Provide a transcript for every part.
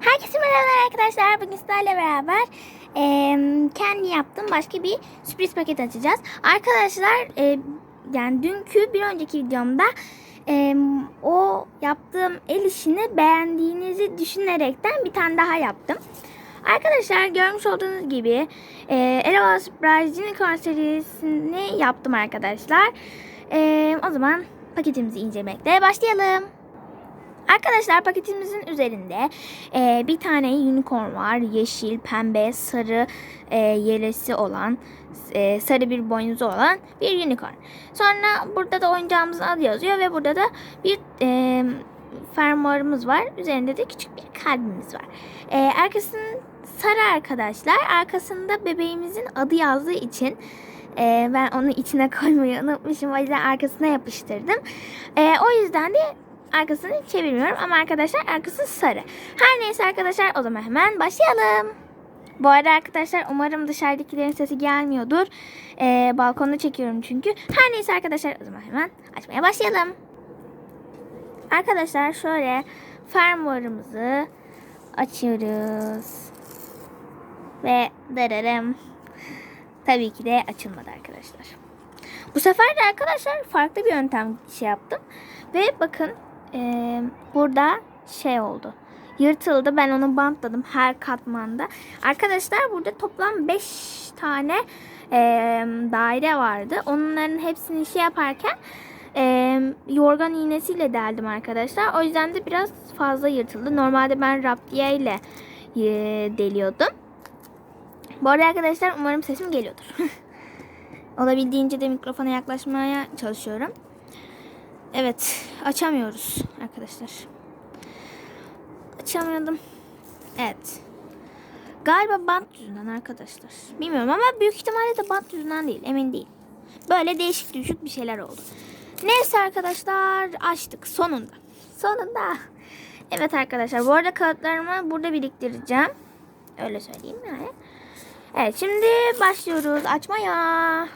Herkese merhabalar arkadaşlar. Bugün sizlerle beraber eee, kendi yaptığım başka bir sürpriz paket açacağız. Arkadaşlar eee, yani dünkü bir önceki videomda eee, o yaptığım el işini beğendiğinizi düşünerekten bir tane daha yaptım. Arkadaşlar görmüş olduğunuz gibi eee Eleva Surprise Unicorn serisini yaptım arkadaşlar. Eee, o zaman paketimizi incelemekle başlayalım. Arkadaşlar paketimizin üzerinde e, bir tane unicorn var. Yeşil, pembe, sarı e, yelesi olan, e, sarı bir boynuzu olan bir unicorn. Sonra burada da oyuncağımızın adı yazıyor ve burada da bir e, fermuarımız var. Üzerinde de küçük bir kalbimiz var. E, arkasının sarı arkadaşlar. Arkasında bebeğimizin adı yazdığı için e, ben onu içine koymayı unutmuşum. O yüzden arkasına yapıştırdım. E, o yüzden de arkasını çevirmiyorum ama arkadaşlar arkası sarı. Her neyse arkadaşlar o zaman hemen başlayalım. Bu arada arkadaşlar umarım dışarıdakilerin sesi gelmiyordur. Ee, balkonda çekiyorum çünkü. Her neyse arkadaşlar o zaman hemen açmaya başlayalım. Arkadaşlar şöyle fermuarımızı açıyoruz. Ve dararım. Tabii ki de açılmadı arkadaşlar. Bu sefer de arkadaşlar farklı bir yöntem şey yaptım. Ve bakın eee, burada şey oldu. Yırtıldı. Ben onu bantladım her katmanda. Arkadaşlar burada toplam 5 tane eee, daire vardı. Onların hepsini şey yaparken eee, yorgan iğnesiyle deldim arkadaşlar. O yüzden de biraz fazla yırtıldı. Normalde ben raptiye ile eee, deliyordum. Bu arada arkadaşlar umarım sesim geliyordur. Olabildiğince de mikrofona yaklaşmaya çalışıyorum. Evet, açamıyoruz arkadaşlar. Açamıyordum. Evet. Galiba bant yüzünden arkadaşlar. Bilmiyorum ama büyük ihtimalle de bant yüzünden değil, emin değil. Böyle değişik düşük bir şeyler oldu. Neyse arkadaşlar, açtık sonunda. Sonunda. Evet arkadaşlar, bu arada kağıtlarımı burada biriktireceğim. Öyle söyleyeyim yani. Evet, şimdi başlıyoruz açmaya.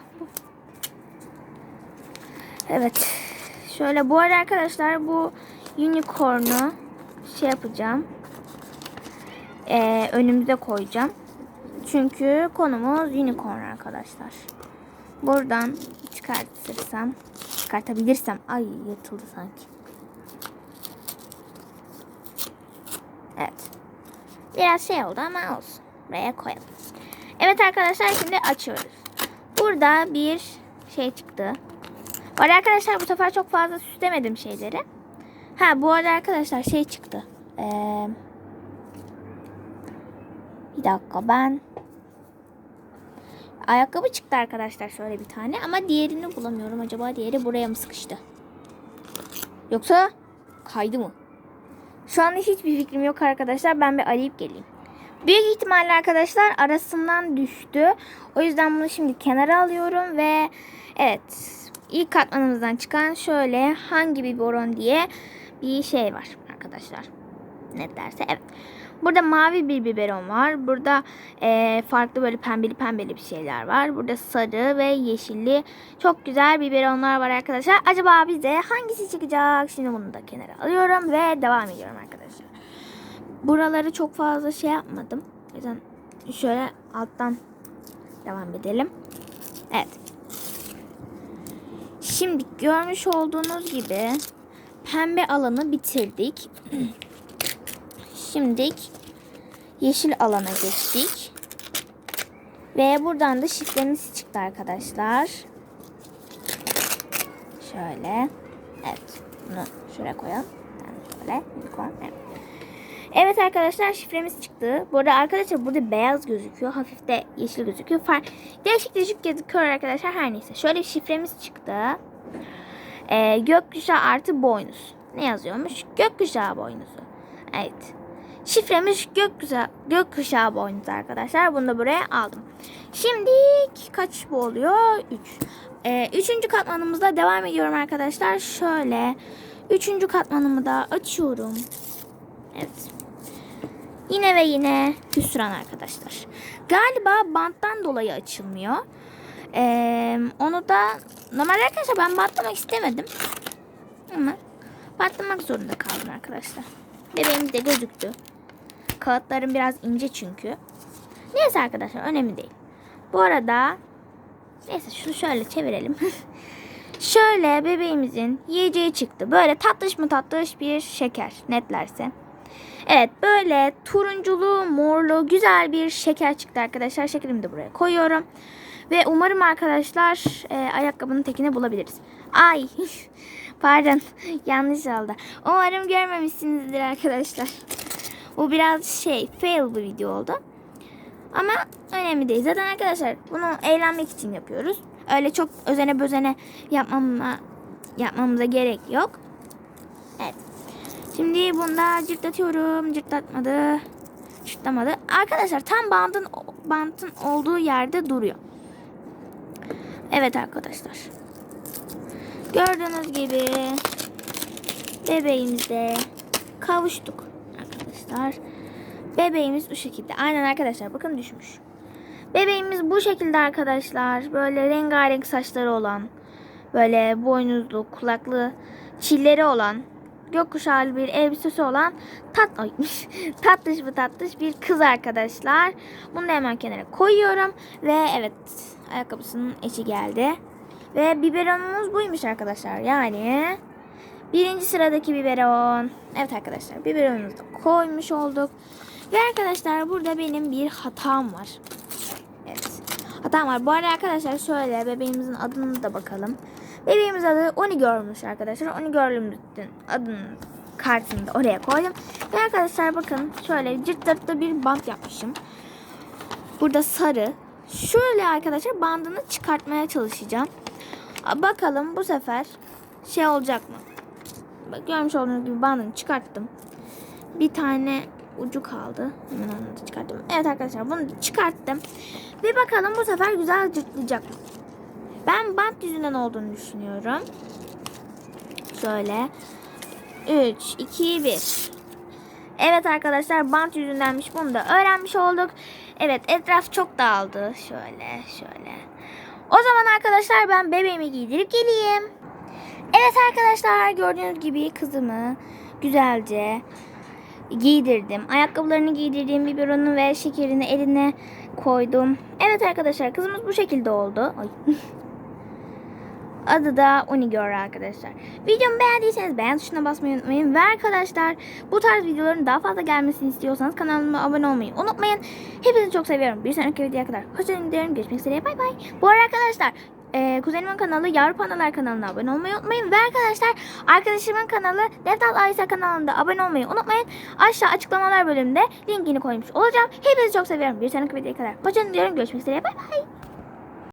Evet. Şöyle bu arada arkadaşlar bu unicorn'u şey yapacağım. Ee, önümüze koyacağım. Çünkü konumuz unicorn arkadaşlar. Buradan çıkartırsam, çıkartabilirsem. Ay yırtıldı sanki. Evet. Biraz şey oldu ama olsun. Buraya koyalım. Evet arkadaşlar şimdi açıyoruz. Burada bir şey çıktı. Bu arkadaşlar bu sefer çok fazla süslemedim şeyleri. Ha bu arada arkadaşlar şey çıktı. Ee, bir dakika ben ayakkabı çıktı arkadaşlar şöyle bir tane ama diğerini bulamıyorum. Acaba diğeri buraya mı sıkıştı? Yoksa kaydı mı? Şu anda hiçbir fikrim yok arkadaşlar. Ben bir arayıp geleyim. Büyük ihtimalle arkadaşlar arasından düştü. O yüzden bunu şimdi kenara alıyorum ve evet ilk katmanımızdan çıkan şöyle hangi biberon diye bir şey var arkadaşlar. Ne derse evet. Burada mavi bir biberon var. Burada eee, farklı böyle pembeli pembeli bir şeyler var. Burada sarı ve yeşilli çok güzel biberonlar var arkadaşlar. Acaba bize hangisi çıkacak? Şimdi bunu da kenara alıyorum ve devam ediyorum arkadaşlar. Buraları çok fazla şey yapmadım. O yüzden şöyle alttan devam edelim. Evet. Şimdi görmüş olduğunuz gibi pembe alanı bitirdik. Şimdi yeşil alana geçtik. Ve buradan da şifremiz çıktı arkadaşlar. Şöyle. Evet. Bunu şuraya koyalım. Yani şöyle. Unicorn. Evet. Evet arkadaşlar şifremiz çıktı. Bu arada arkadaşlar burada beyaz gözüküyor. Hafif de yeşil gözüküyor. Fark değişik değişik gözüküyor arkadaşlar. Her neyse. Şöyle şifremiz çıktı. Ee, gökkuşağı artı boynuz. Ne yazıyormuş? Gökkuşağı boynuzu. Evet. Şifremiz gökkuşağı, gökkuşağı boynuzu arkadaşlar. Bunu da buraya aldım. Şimdi kaç bu oluyor? 3. Ee, üçüncü katmanımızda devam ediyorum arkadaşlar. Şöyle. Üçüncü katmanımı da açıyorum. Evet. Yine ve yine hüsran arkadaşlar. Galiba banttan dolayı açılmıyor. Ee, onu da normalde arkadaşlar ben bantlamak istemedim. Ama bantlamak zorunda kaldım arkadaşlar. Bebeğimiz de gözüktü. Kağıtlarım biraz ince çünkü. Neyse arkadaşlar önemli değil. Bu arada neyse şunu şöyle çevirelim. şöyle bebeğimizin yiyeceği çıktı. Böyle tatlış mı tatlış bir şeker netlerse. Evet böyle turunculu morlu güzel bir şeker çıktı arkadaşlar. Şekerimi de buraya koyuyorum. Ve umarım arkadaşlar e, ayakkabının tekini bulabiliriz. Ay pardon yanlış oldu. Umarım görmemişsinizdir arkadaşlar. Bu biraz şey fail bir video oldu. Ama önemli değil. Zaten arkadaşlar bunu eğlenmek için yapıyoruz. Öyle çok özene bözene yapmama, yapmamıza gerek yok. Evet. Şimdi bunda cırtlatıyorum. Cırtlatmadı. Cırtlamadı. Arkadaşlar tam bandın bantın olduğu yerde duruyor. Evet arkadaşlar. Gördüğünüz gibi bebeğimize kavuştuk arkadaşlar. Bebeğimiz bu şekilde. Aynen arkadaşlar bakın düşmüş. Bebeğimiz bu şekilde arkadaşlar. Böyle rengarenk saçları olan, böyle boynuzlu, kulaklı, çilleri olan, gökkuşağı bir elbisesi olan tat Ay, tatlış mı tatlış bir kız arkadaşlar. Bunu da hemen kenara koyuyorum. Ve evet ayakkabısının eşi geldi. Ve biberonumuz buymuş arkadaşlar. Yani birinci sıradaki biberon. Evet arkadaşlar biberonumuzu da koymuş olduk. Ve arkadaşlar burada benim bir hatam var. Evet. Hatam var. Bu arada arkadaşlar şöyle bebeğimizin adını da bakalım. Bebeğimiz adı Oni görmüş arkadaşlar. Oni görlümüzün adının kartını da oraya koydum. Ve arkadaşlar bakın şöyle cırt cırtlı bir bant yapmışım. Burada sarı. Şöyle arkadaşlar bandını çıkartmaya çalışacağım. Bakalım bu sefer şey olacak mı? Bak, görmüş olduğunuz gibi bandını çıkarttım. Bir tane ucu kaldı. Hemen onu da çıkarttım. Evet arkadaşlar bunu çıkarttım. Ve bakalım bu sefer güzel cırtlayacak mı? Ben bant yüzünden olduğunu düşünüyorum. Şöyle. 3, 2, 1. Evet arkadaşlar bant yüzündenmiş. Bunu da öğrenmiş olduk. Evet etraf çok dağıldı. Şöyle şöyle. O zaman arkadaşlar ben bebeğimi giydirip geleyim. Evet arkadaşlar gördüğünüz gibi kızımı güzelce giydirdim. Ayakkabılarını giydirdim. Biberonu ve şekerini eline koydum. Evet arkadaşlar kızımız bu şekilde oldu. Ay. Adı da Unigirl arkadaşlar. Videomu beğendiyseniz beğen tuşuna basmayı unutmayın. Ve arkadaşlar bu tarz videoların daha fazla gelmesini istiyorsanız kanalıma abone olmayı unutmayın. Hepinizi çok seviyorum. Bir sonraki videoya kadar hoşçakalın diyorum. Görüşmek üzere. Bay bay. Bu arada arkadaşlar e, kuzenimin kanalı Yavru Pandalar kanalına abone olmayı unutmayın. Ve arkadaşlar arkadaşımın kanalı Devlet Aysa kanalında abone olmayı unutmayın. Aşağı açıklamalar bölümünde linkini koymuş olacağım. Hepinizi çok seviyorum. Bir sonraki videoya kadar hoşçakalın diyorum. Görüşmek üzere. Bay bay.